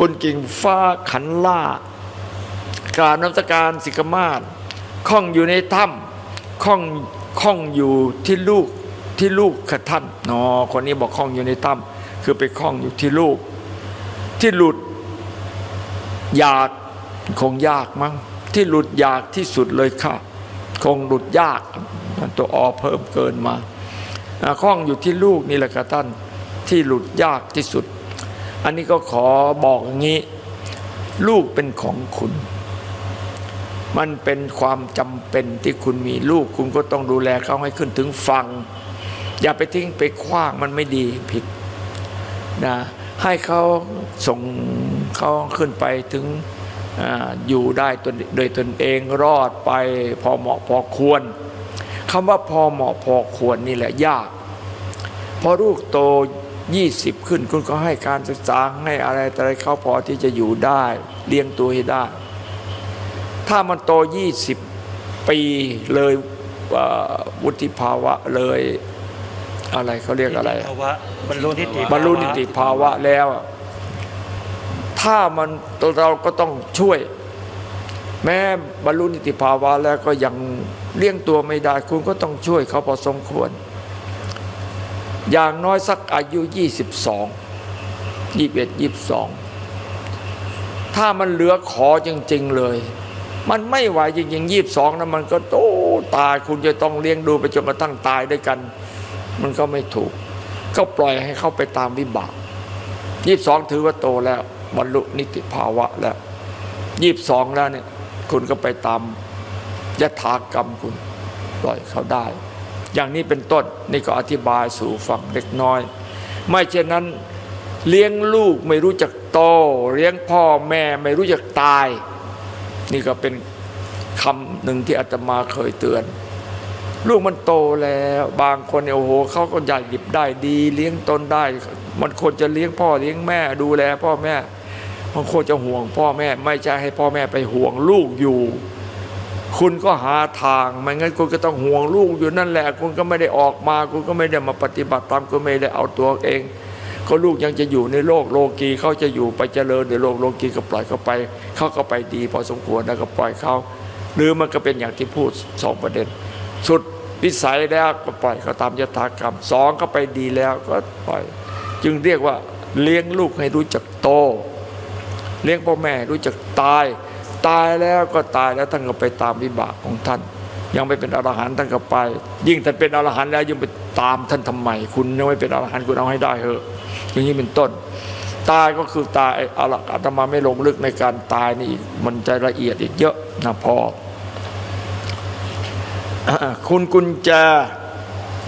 คุณกิ่งฟ้าขันล่ากราบน้ำสการสิกมาศข้องอยู่ในถ้ำข้องข้องอยู่ที่ลูกที่ลูกค่ะท่านนอคนนี้บอกข้องอยู่ในถ้ำคือไปข้องอยู่ที่ลูก ที่หลุดอยากคงยากมั้งที่หลุดยากที่สุดเลยค่ะ คงหลุดยากตัวออเพิ่มเกินมาอ่าข้องอยู่ที่ลูกนี่แหละค่ะท่านที่หลุดยากที่สุด อันนี้ก็ขอบอกอย่างนี้ ลูกเป็นของคุณ มันเป็นความจำเป็นที่คุณมีลูก คุณก็ต้องดูแลเขาให้ขึ้นถึงฟัง อย่าไปทิ้งไปคว้างมันไม่ดีผิดนะให้เขาส่งเขาขึ้นไปถึงออยู่ได้ตนโดยตนเองรอดไปพอเหมาะพอควรคำว่าพอเหมาะพอควรนี่แหละยาก พอลูกโต 20 ขึ้นคุณก็ให้การศึกษาให้อะไรแต่อะไรเขาพอที่จะอยู่ได้ เลี้ยงตัวให้ได้ ถ้ามันโต 20 ปีเลยเอ่อวุฒิภาวะเลยอะไรเขาเรียกอะไรภาวะบรรลุนิติบรรลุนิติภาวะแล้วอะถ้ามันตัวเราก็ต้องช่วย แม้บรรลุนิติภาวะแล้วก็ยังเลี้ยงตัวไม่ได้ คุณก็ต้องช่วยเขาพอสมควร อย่างน้อยสักอายุ 22 21 22 ถ้ามันเหลือขอจริง ๆ เลย มันไม่ไหวจริงๆ 22นะมันก็โตตายคุณจะต้องเลี้ยงดูไปจนกระทั่งตายด้วยกัน มันก็ไม่ถูก ก็ปล่อยให้เขาไปตามวิบากยี่สองถือว่าโตแล้วบรรลุนิติภาวะแล้วยี่สองแล้วเนี่ยคุณก็ไปตามยถากรรมคุณปล่อยเขาได้ อย่างนี้เป็นต้นนี่ก็อธิบายสู่ฟังเล็กน้อย ไม่เช่นนั้นเลี้ยงลูกไม่รู้จักโต เลี้ยงพ่อแม่ไม่รู้จักตาย นี่ก็เป็นคำหนึ่งที่อาตมาเคยเตือน ลูกมันโตแล้วบางคนเนี่ยโอ้โหเขาก็ใหญ่หยิบได้ดี เลี้ยงตนได้ มันควรจะเลี้ยงพ่อเลี้ยงแม่ดูแล พ่อแม่มันควรจะห่วงพ่อแม่ ไม่ใช่ให้พ่อแม่ไปห่วงลูกอยู่ คุณก็หาทางไม่งั้นคุณก็ต้องห่วงลูกอยู่นั่นแหละ คุณก็ไม่ได้ออกมา คุณก็ไม่ได้มาปฏิบัติตามคุณไม่ได้เอาตัวเอง ก็ลูกยังจะอยู่ในโลกโลกีเขาจะอยู่ไปเจริญในโลกโลกีก็ปล่อยเขาไป เขาก็ไปดีพอสมควรแล้วก็ปล่อยเขาหรือมันก็เป็นอย่างที่พูดสองประเด็น สุดวิสัยแล้วก็ปล่อยเขาตามยถากรรมสองก็ไปดีแล้วก็ปล่อย จึงเรียกว่าเลี้ยงลูกให้รู้จักโต เลี้ยงพ่อแม่รู้จักตาย ตายแล้วก็ตายแล้วท่านก็ไปตามวิบากของท่าน ยังไม่เป็นอรหันต์ท่านก็ไป ยิ่งท่านเป็นอรหันต์แล้วยังไปตามท่านทำไม คุณยังไม่เป็นอรหันต์คุณเอาให้ได้เถอะ อย่างนี้เป็นต้น ตายก็คือตายเอาละอาตมาไม่ลงลึกในการตายนี่มันจะละเอียดอีกเยอะนะพออ่าคุณกุญแจ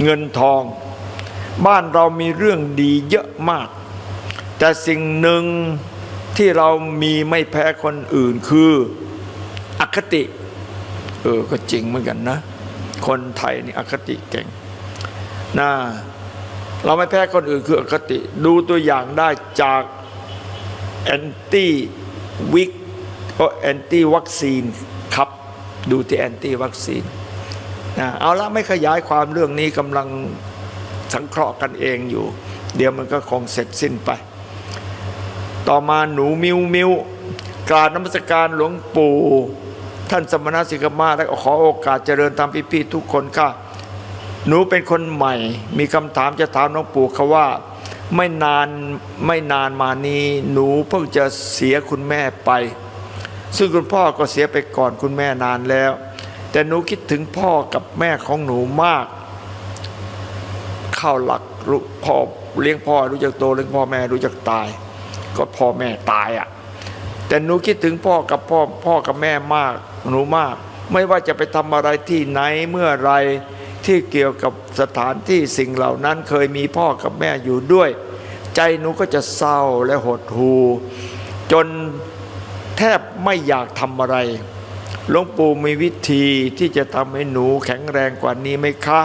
เงินทอง บ้านเรามีเรื่องดีเยอะมาก แต่สิ่งหนึ่ง ที่เรามีไม่แพ้คนอื่นคืออคติ เออก็จริงเหมือนกันนะ คนไทยนี่อคติเก่งนะเราไม่แพ้คนอื่นคืออคติ ดูตัวอย่างได้จากแอนตี้วิกก็แอนตี้วัคซีนครับ ดูที่แอนตี้วัคซีนนะเอาละไม่ขยายความเรื่องนี้กำลังสังเคราะห์กันเองอยู่ เดี๋ยวมันก็คงเสร็จสิ้นไป ต่อมาหนูมิวมิวกราบนมัสการหลวงปู่ท่านสมณสิกมาและขอโอกาสเจริญตามพี่ๆทุกคนค่ะ หนูเป็นคนใหม่ มีคำถามจะถามหลวงปู่เขาว่า ไม่นานไม่นานมานี้หนูเพิ่งจะเสียคุณแม่ไป ซึ่งคุณพ่อก็เสียไปก่อนคุณแม่นานแล้ว แต่หนูคิดถึงพ่อกับแม่ของหนูมาก เข้าหลักพ่อเลี้ยงพ่อรู้จักโตเลี้ยงพ่อแม่รู้จักตาย ก็พ่อแม่ตายอะ่ะ แต่หนูคิดถึงพ่อกับพ่อพ่อกับแม่มากหนูมาก ไม่ว่าจะไปทำอะไรที่ไหนเมื่อไรที่เกี่ยวกับสถานที่สิ่งเหล่านั้นเคยมีพ่อกับแม่อยู่ด้วย ใจหนูก็จะเศร้าและหดหู่จนแทบไม่อยากทำอะไรหลวงปู่มีวิธีที่จะทำให้หนูแข็งแรงกว่านี้ไหมคะ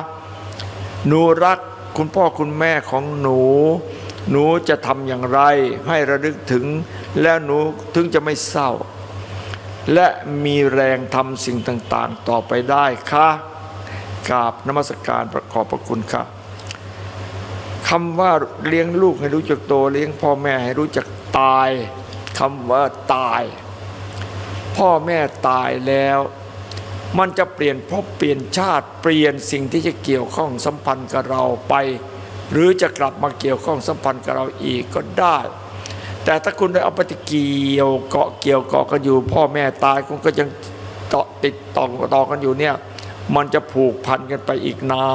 หนูรักคุณพ่อคุณแม่ของหนู หนูจะทำอย่างไรให้ระลึกถึง แล้วหนูถึงจะไม่เศร้า และมีแรงทำสิ่งต่างๆ ต่อไปได้คะกราบนมัสการประขอบพระคุณค่ะคำว่าเลี้ยงลูกให้รู้จักโตเลี้ยงพ่อแม่ให้รู้จักตายคำว่าตาย พ่อแม่ตายแล้ว มันจะเปลี่ยนภพเปลี่ยนชาติเปลี่ยนสิ่งที่จะเกี่ยวข้องสัมพันธ์กับเราไป หรือจะกลับมาเกี่ยวข้องสัมพันธ์กับเราอีกก็ได้ แต่ถ้าคุณได้เอาไปเกี่ยวเกาะเกี่ยวเกาะกันอยู่ พ่อแม่ตายคุณก็ยังเกาะติดต่อต่อกันอยู่เนี่ยมันจะผูกพันกันไปอีกนา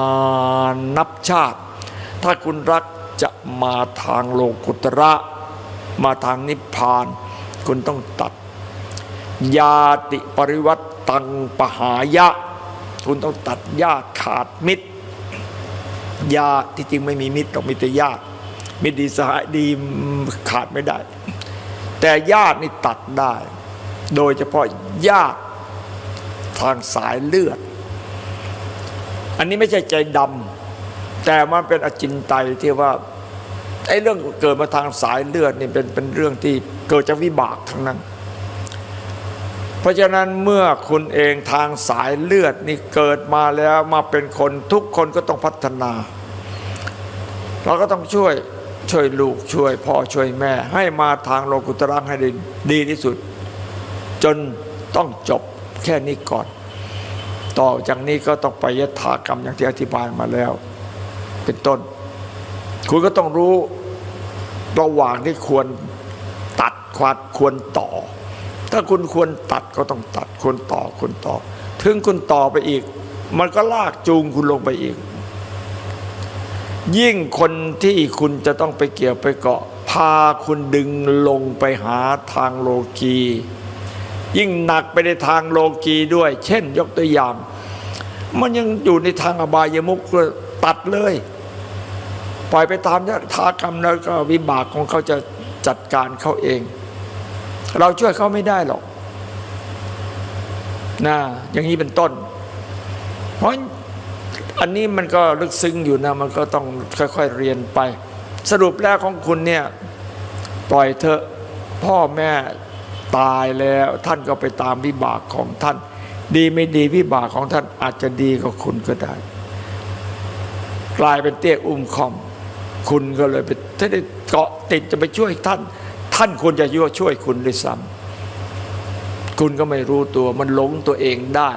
นนับชาติ ถ้าคุณรักจะมาทางโลกุตระ มาทางนิพพาน คุณต้องตัด ญาติปริวัตตังปหายะ คุณต้องตัดญาติขาดมิตร ญาติที่จริงไม่มีมิตรหรอกมีแต่ญาติมิตรดีสหายดีขาดไม่ได้ แต่ญาตินี่ตัดได้ โดยเฉพาะญาติทางสายเลือด อันนี้ไม่ใช่ใจดำแต่มันเป็นอจินไตยที่ว่าไอ้เรื่องเกิดมาทางสายเลือดนี่เป็นเป็นเรื่องที่เกิดจากวิบากทั้งนั้น เพราะฉะนั้นเมื่อคุณเองทางสายเลือดนี่เกิดมาแล้วมาเป็นคนทุกคนก็ต้องพัฒนา เราก็ต้องช่วยช่วยลูกช่วยพ่อช่วยแม่ ให้มาทางโลกุตรังให้ด้ดีที่สุด จนต้องจบแค่นี้ก่อน ต่อจากนี้ก็ต้องไปยถากรรมอย่างที่อธิบายมาแล้ว เป็นต้น คุณก็ต้องรู้ระหว่างที่ควรตัดควรควรต่อ ถ้าคุณควรตัดก็ต้องตัดควรต่อควรต่อ ถึงคุณต่อไปอีก มันก็ลากจูงคุณลงไปอีก ยิ่งคนที่คุณจะต้องไปเกี่ยวไปเกาะ พาคุณดึงลงไปหาทางโลกี ยิ่งหนักไปในทางโลกีด้วย เช่น ยกตัวอย่าง มันยังอยู่ในทางอบายมุกตัดเลยปล่อยไปตามยถากรรมแล้วก็วิบากของเขาจะจัดการเขาเอง เราช่วยเขาไม่ได้หรอกนะอย่างนี้เป็นต้น เพราะอันนี้มันก็ลึกซึ้งอยู่นะมันก็ต้องค่อยๆเรียนไป สรุปแล้วของคุณเนี่ยปล่อยเถอะพ่อแม่ตายแล้วท่านก็ไปตามวิบากของท่าน ดีไม่ดีวิบากของท่านอาจจะดีกว่าคุณก็ได้ กลายเป็นเตี้ยอุ้มคอม คุณก็เลยไปถ้าได้เกาะติดจะไปช่วยท่าน ท่านควรจะยั่วช่วยคุณด้วยซ้ำคุณก็ไม่รู้ตัวมันหลงตัวเองได้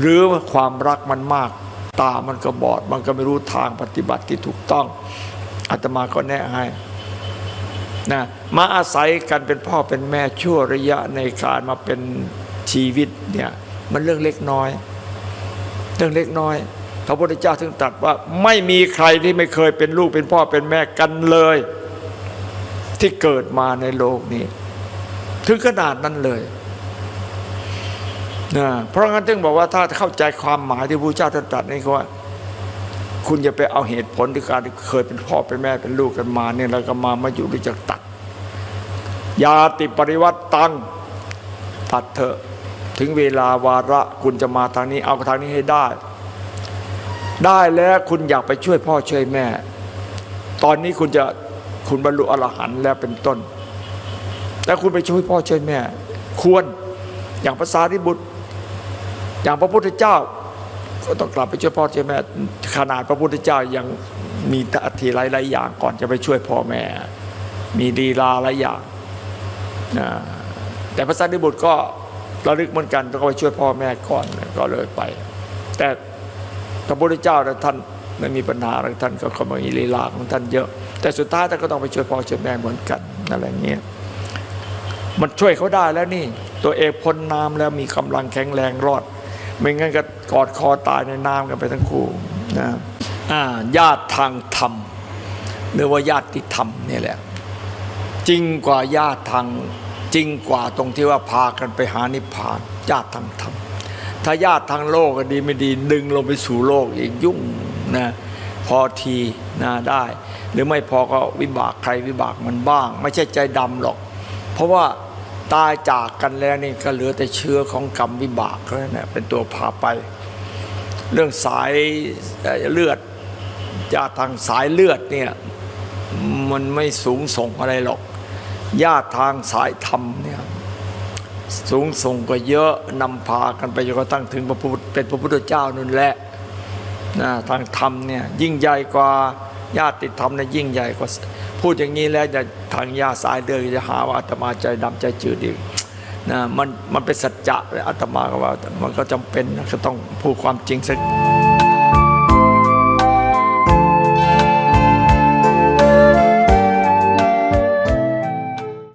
หรือความรักมันมาก ตามันก็บอด มันก็ไม่รู้ทางปฏิบัติที่ถูกต้องอาตมาก็แนะให้นะมาอาศัยกันเป็นพ่อเป็นแม่ชั่วระยะในการมาเป็นชีวิตเนี่ยมันเรื่องเล็กน้อย เรื่องเล็กน้อยพระพุทธเจ้าถึงตรัสว่าไม่มีใครที่ไม่เคยเป็นลูกเป็นพ่อเป็นแม่กันเลย ที่เกิดมาในโลกนี้ ถึงขนาดนั้นเลยนะเพราะงั้นจึงบอกว่าถ้าเข้าใจความหมายที่พระเจ้าตรัสนี่คือว่า คุณอย่าไปเอาเหตุผลที่การเคยเป็นพ่อเป็นแม่เป็นลูกกันมาเนี่ยแล้วก็มามาอยู่ด้วยจากตัดยาติปริวัติตังตัดเถอะถึงเวลาวาระคุณจะมาทางนี้เอาทางนี้ให้ได้ ได้แล้วคุณอยากไปช่วยพ่อช่วยแม่ ตอนนี้คุณจะ คุณบรรลุอรหันต์แล้วเป็นต้นแล้วคุณไปช่วยพ่อช่วยแม่ ควรอย่างภาษาริบุตร อย่างพระพุทธเจ้า ก็ต้องกลับไปช่วยพ่อช่วยแม่ ขนาดพระพุทธเจ้ายังมีตทีหลายๆอย่างก่อนจะไปช่วยพ่อแม่ มีดีลาหลายอย่างนะแต่พระสารีบุตรก็ระลึกเหมือนกันต้องไปช่วยพ่อแม่ก่อนก็เลยไป แต่พระพุทธเจ้าท่านไม่มีปัญหาอะไรท่านก็ขามีลีลาของท่านเยอะ แต่สุดท้ายท่านก็ต้องไปช่วยพ่อช่วยแม่เหมือนกันอะไรเงี้ยมันช่วยเขาได้แล้วนี่ ตัวเองพ้นน้ำแล้วมีกำลังแข็งแรงรอด ไม่งั้นก็กอดคอตายในน้ำกันไปทั้งคู่นะอ่าญาติทางธรรมหรือว่าญาติธรรมเนี่ยแหละ จริงกว่าญาติทางจริงกว่าตรงที่ว่าพากันไปหานิพพาน ญาติทางธรรมถ้าญาติทางโลกก็ดีไม่ดีดึงลงไปสู่โลกอีกยุ่งนะ อทีนะได้ หรือไม่พอก็วิบากใครวิบากมันบ้าง ไม่ใช่ใจดำหรอก เพราะว่าตายจากกันแล้วนี่ก็เหลือแต่เชื้อของกรรมวิบากเท่านั้นเป็นตัวพาไป เรื่องสายเลือดญาติทางสายเลือดเนี่ยมันไม่สูงส่งอะไรหรอกญาติทางสายธรรมเนี่ยสูงส่งก็เยอะนำพากันไปจนกระทั่งถึงพระพุทธเป็นพระพุทธเจ้านั่นแหละ ทางธรรมเนี่ยยิ่งใหญ่กว่าญาติธรรมในะยิ่งใหญ่กว่า พูดอย่างนี้แล้วจะทางญาสายเดินจะหาว่าอาตมาใจดำใจจืดอีกนะมันมันเป็นสัจจะเลยอาตมาก็ว่า มันก็จำเป็นนะก็ต้องพูดความจริงสัก